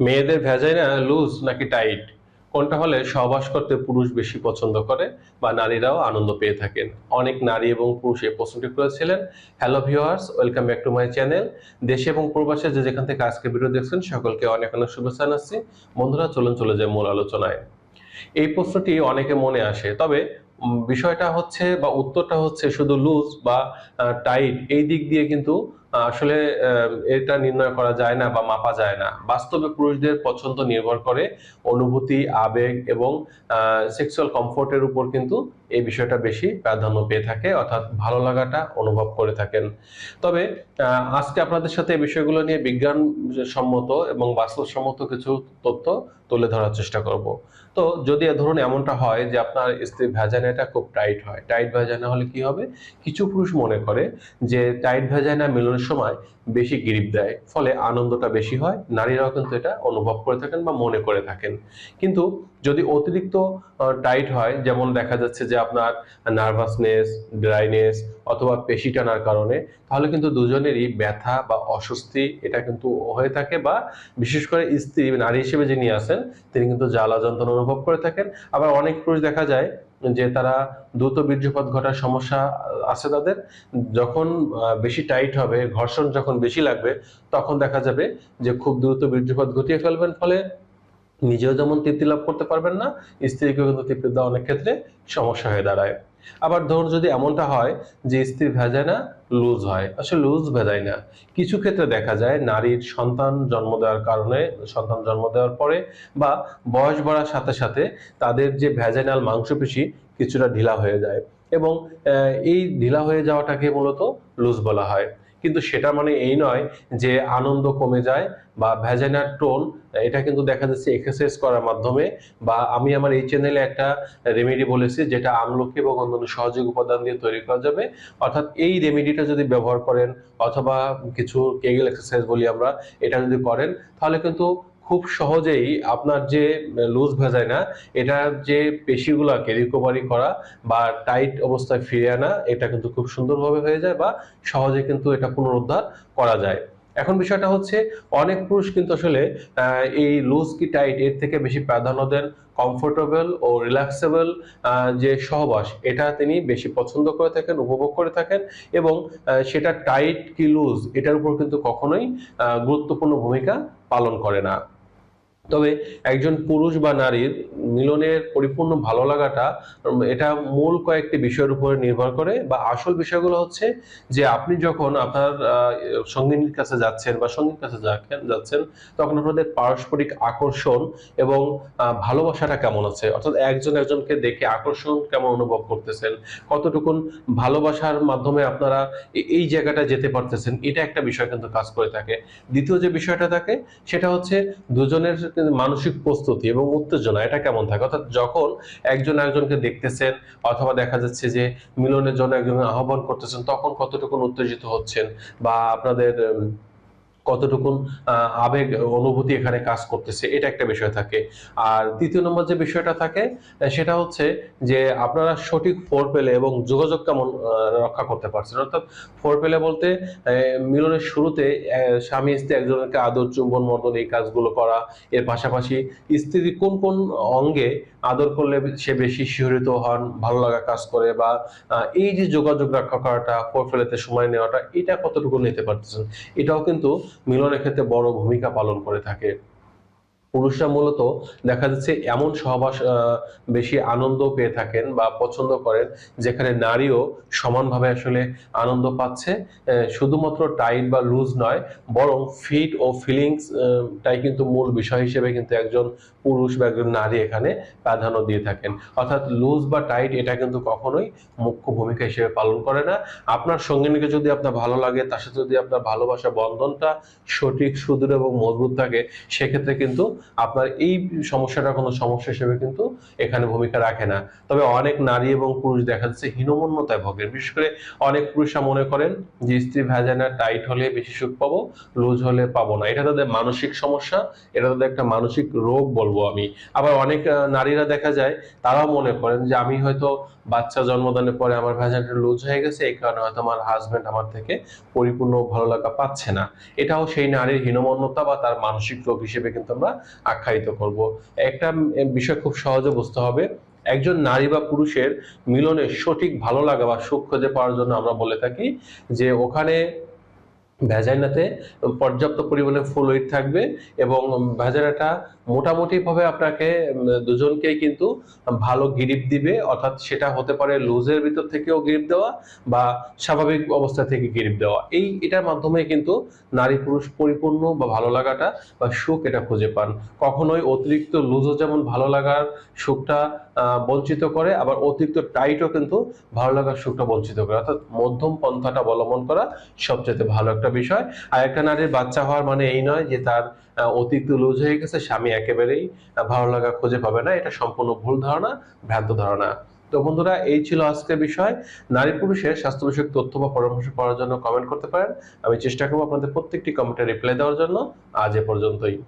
মেয়েদের vagina loose নাকি tight কোনটা হলে সহবাস করতে পুরুষ বেশি পছন্দ করে বা নারীরাও আনন্দ পেয়ে থাকেন? অনেক নারী এবং পুরুষ এই প্রশ্নটি করেছিলেন। Hello viewers welcome back to my channel দেশে এবং প্রবাসে যে যেখান থেকে আজকে ভিডিও দেখছেন, সকলকে অনেক অনেক শুভেচ্ছা জানাচ্ছি। বন্ধুরা, চলুন চলে যায় মূল আলোচনায়। এই প্রশ্নটি অনেকে মনে আসে, তবে বিষয়টা হচ্ছে বা উত্তরটা হচ্ছে শুধু লুজ বা টাইট এই দিক দিয়ে কিন্তু আসলে এটা নির্ণয় করা যায় না বা মাপা যায় না। বাস্তবে পুরুষদের পছন্দ নির্ভর করে অনুভূতি, আবেগ এবং সেক্সুয়াল কমফোর্টের উপর কিন্তু এই বিষয়টা বেশি প্রাধান্য পেয়ে থাকে, অর্থাৎ ভালো লাগাটা অনুভব করে থাকেন। তবে আজকে আপনাদের সাথে এই বিষয়গুলো নিয়ে বিজ্ঞান সম্মত এবং বাস্তবসম্মত কিছু তথ্য তুলে ধরার চেষ্টা করব। তো যদি ধরুন এমনটা হয় যে আপনার স্ত্রীর ভ্যাজানাটা খুব টাইট হয় টাইট ভ্যাজানা হলে কি হবে? কিছু পুরুষ মনে করে যে টাইট ভ্যাজানা মিলনের সময় বেশি গ্রিপ দেয়, ফলে আনন্দটা বেশি হয়, নারীরাও কিন্তু এটা অনুভব করে থাকেন বা মনে করে থাকেন। কিন্তু যদি অতিরিক্ত টাইট হয়, যেমন দেখা যাচ্ছে যে আপনার নার্ভাসনেস ড্রাইনেস অথবা পেশি টানার কারণে, তাহলে কিন্তু দুজনেরই ব্যথা বা অস্বস্তি এটা কিন্তু হয়ে থাকে বা বিশেষ করে স্ত্রী, নারী হিসেবে যিনি আছেন, তিনি কিন্তু জ্বালা যন্ত্রণা অনুভব করে থাকেন। আবার অনেক পুরুষ দেখা যায় যে তারা দ্রুত বীর্যপাত ঘটার সমস্যা আছে তাদের, যখন বেশি টাইট হবে, ঘর্ষণ যখন বেশি লাগবে, তখন দেখা যাবে যে খুব দ্রুত বীর্যপাত ঘটিয়ে ফেলবেন, ফলে নিজেও যেমন তৃপ্তি লাভ করতে পারবেন না, স্ত্রীকেও কিন্তু তৃপ্তি দেওয়া অনেক ক্ষেত্রে সমস্যা হয়ে দাঁড়ায়। আবার ধরুন যদি এমনটা হয় যে স্ত্রীর ভেজাইনা লুজ হয়। আসলে লুজ ভেজায় না। কিছু ক্ষেত্রে দেখা যায় নারীর সন্তান জন্ম দেওয়ার কারণে, সন্তান জন্ম দেওয়ার পরে বা বয়স বাড়ার সাথে সাথে তাদের যে ভ্যাজাইনাল মাংসপেশি কিছুটা ঢিলা হয়ে যায় এবং এই ঢিলা হয়ে যাওয়াটাকে মূলত লুজ বলা হয়। কিন্তু সেটা মানে এই নয় যে আনন্দ কমে যায় বা ভ্যাজাইনার টোন, এটা কিন্তু দেখা যাচ্ছে এক্সারসাইজ করার মাধ্যমে বা আমি আমার এই চ্যানেলে একটা রেমেডি বলেছি যেটা আমলকি এবং অন্যান্য সহযোগ উপাদান দিয়ে তৈরি করা যাবে। অর্থাৎ এই রেমেডিটা যদি ব্যবহার করেন অথবা কিছু কেগেল এক্সারসাইজ বলি আমরা, এটা যদি করেন, তাহলে কিন্তু খুব সহজেই আপনার যে লুজ ভেজায় না, এটা যে পেশিগুলোকে রিকভারি করা বা টাইট অবস্থায় ফিরে আনা, এটা কিন্তু খুব সুন্দরভাবে হয়ে যায় বা সহজে কিন্তু এটা পুনরুদ্ধার করা যায়। এখন বিষয়টা হচ্ছে, অনেক পুরুষ কিন্তু আসলে এই লুজ কি টাইট এর থেকে বেশি প্রাধান্য দেন কমফোর্টেবল ও রিল্যাক্সেবল যে সহবাস, এটা তিনি বেশি পছন্দ করে থাকেন, উপভোগ করে থাকেন এবং সেটা টাইট কি লুজ, এটার উপর কিন্তু কখনোই গুরুত্বপূর্ণ ভূমিকা পালন করে না। তবে একজন পুরুষ বা নারীর মিলনের পরিপূর্ণ ভালো লাগাটা এটা মূল কয়েকটি বিষয়ের উপরে নির্ভর করে বা আসল বিষয়গুলো হচ্ছে যে আপনি যখন আপনার সঙ্গিনীর কাছে যাচ্ছেন বা সঙ্গীর কাছে যাচ্ছেন- তখন আপনাদের পারস্পরিক আকর্ষণ এবং ভালোবাসাটা কেমন আছে? অর্থাৎ একজন একজনকে দেখে আকর্ষণ কেমন অনুভব করতেছেন? কতটুকুন ভালোবাসার মাধ্যমে আপনারা এই জায়গাটা যেতে পারতেছেন? এটা একটা বিষয় কিন্তু কাজ করে থাকে। দ্বিতীয় যে বিষয়টা থাকে, সেটা হচ্ছে দুজনের মানসিক প্রস্তুতি এবং উত্তেজনা, এটা কেমন থাকে? অর্থাৎ যখন একজন একজনকে দেখতেছেন অথবা দেখা যাচ্ছে যে মিলনের জন্য একজন আহ্বান করতেছেন, তখন কতটুকু উত্তেজিত হচ্ছেন বা আপনাদের কতটুকুন আবেগ, অনুভূতি এখানে কাজ করতেছে, এটা একটা বিষয় থাকে। আর তৃতীয় নম্বর যে বিষয়টা থাকে সেটা হচ্ছে যে আপনারা সঠিক ফোর পেলে এবং যোগাযোগ কেমন রক্ষা করতে পারছেন। অর্থাৎ ফোর পেলে বলতে মিলনের শুরুতে স্বামী স্ত্রী একজনকে আদর, চুম্বন, মর্দন এই কাজগুলো করা, এর পাশাপাশি স্ত্রী কোন কোন অঙ্গে আদর করলে সে বেশি শিহরিত হন, ভালো লাগা কাজ করে বা এই যে যোগাযোগ রক্ষা করাটা, ফোর ফেলেতে সময় নেওয়াটা, এটা কতটুকু নিতে পারতেছেন? এটাও কিন্তু মিলনের ক্ষেত্রে বড় ভূমিকা পালন করে থাকে। পুরুষরা মূলত দেখা যাচ্ছে এমন সহবাস বেশি আনন্দ পেয়ে থাকেন বা পছন্দ করেন যেখানে নারীও সমানভাবে আসলে আনন্দ পাচ্ছে শুধুমাত্র টাইট বা লুজ নয়, বরং ফিট ও ফিলিংস টাই কিন্তু মূল বিষয় হিসেবে কিন্তু একজন পুরুষ বা একজন নারী এখানে প্রাধান্য দিয়ে থাকেন। অর্থাৎ লুজ বা টাইট এটা কিন্তু কখনোই মুখ্য ভূমিকা হিসেবে পালন করে না। আপনার সঙ্গিনীকে যদি আপনার ভালো লাগে, তার সাথে যদি আপনার ভালোবাসা, বন্ধনটা সঠিক সুদৃঢ় এবং মজবুত থাকে, সেক্ষেত্রে কিন্তু আপনার এই সমস্যাটা কোনো সমস্যা হিসেবে কিন্তু এখানে ভূমিকা রাখে না। তবে অনেক নারী এবং পুরুষ দেখা যাচ্ছে হীনমন্যতায় ভোগেন। বিশেষ করে অনেক পুরুষরা মনে করেন যে স্ত্রী ভ্যাজানা টাইট হলে বেশি সুখ পাবো লুজ হলে পাবো না। এটা তাদের মানসিক সমস্যা, এটা তাদের একটা মানসিক রোগ বলব আমি। আবার অনেক নারীরা দেখা যায়, তারাও মনে করেন যে আমি হয়তো বাচ্চা জন্মদানের পরে আমার ভ্যাজানটা লুজ হয়ে গেছে, এই কারণে হয়তো আমার হাজবেন্ড আমার থেকে পরিপূর্ণ ভালো লাগা পাচ্ছে না। এটাও সেই নারীর হীনমন্যতা বা তার মানসিক রোগ হিসেবে কিন্তু আমরা আখ্যায়িত করব। একটা বিষয় খুব সহজে বুঝতে হবে একজন নারী বা পুরুষের মিলনে সঠিক ভালো লাগা বা সুখ খুঁজে পাওয়ার জন্য আমরা বলে থাকি যে ওখানে ভ্যাজাইনাতে পর্যাপ্ত পরিমাণে ফ্লুইড থাকবে এবং ভ্যাজাইনাটা মোটামুটিভাবে আপনাকে উম, দুজনকেই কিন্তু ভালো গিরিপ দিবে অর্থাৎ সেটা হতে পারে লুজের ভিতর থেকেও গিরিপ দেওয়া বা স্বাভাবিক অবস্থা থেকে গিরিপ দেওয়া। এই এটার মাধ্যমে কিন্তু নারী পুরুষ পরিপূর্ণ বা ভালো লাগাটা বা সুখ এটা খুঁজে পান। কখনোই অতিরিক্ত লুজও যেমন ভালো লাগার সুখটা বঞ্চিত করে আবার অতিরিক্ত টাইটও কিন্তু ভালো লাগার সুখটা বঞ্চিত করে। অর্থাৎ মধ্যম পন্থাটা অবলম্বন করা সবচেয়ে ভালো একটা বিষয়। আর একটা নারীর বাচ্চা হওয়ার মানে এই নয় যে তার অতীত লুজ হয়ে গেছে, স্বামী একেবারেই ভালো লাগা খুঁজে পাবে না। এটা সম্পূর্ণ ভুল ধারণা, ভ্রান্ত ধারণা। তো বন্ধুরা, এই ছিল আজকের বিষয়। নারী পুরুষের স্বাস্থ্য বিষয়ক তথ্য বা পরামর্শ পাওয়ার জন্য কমেন্ট করতে পারেন। আমি চেষ্টা করব আপনাদের প্রত্যেকটি কমেন্টে রিপ্লাই দেওয়ার জন্য। আজ এ পর্যন্তই।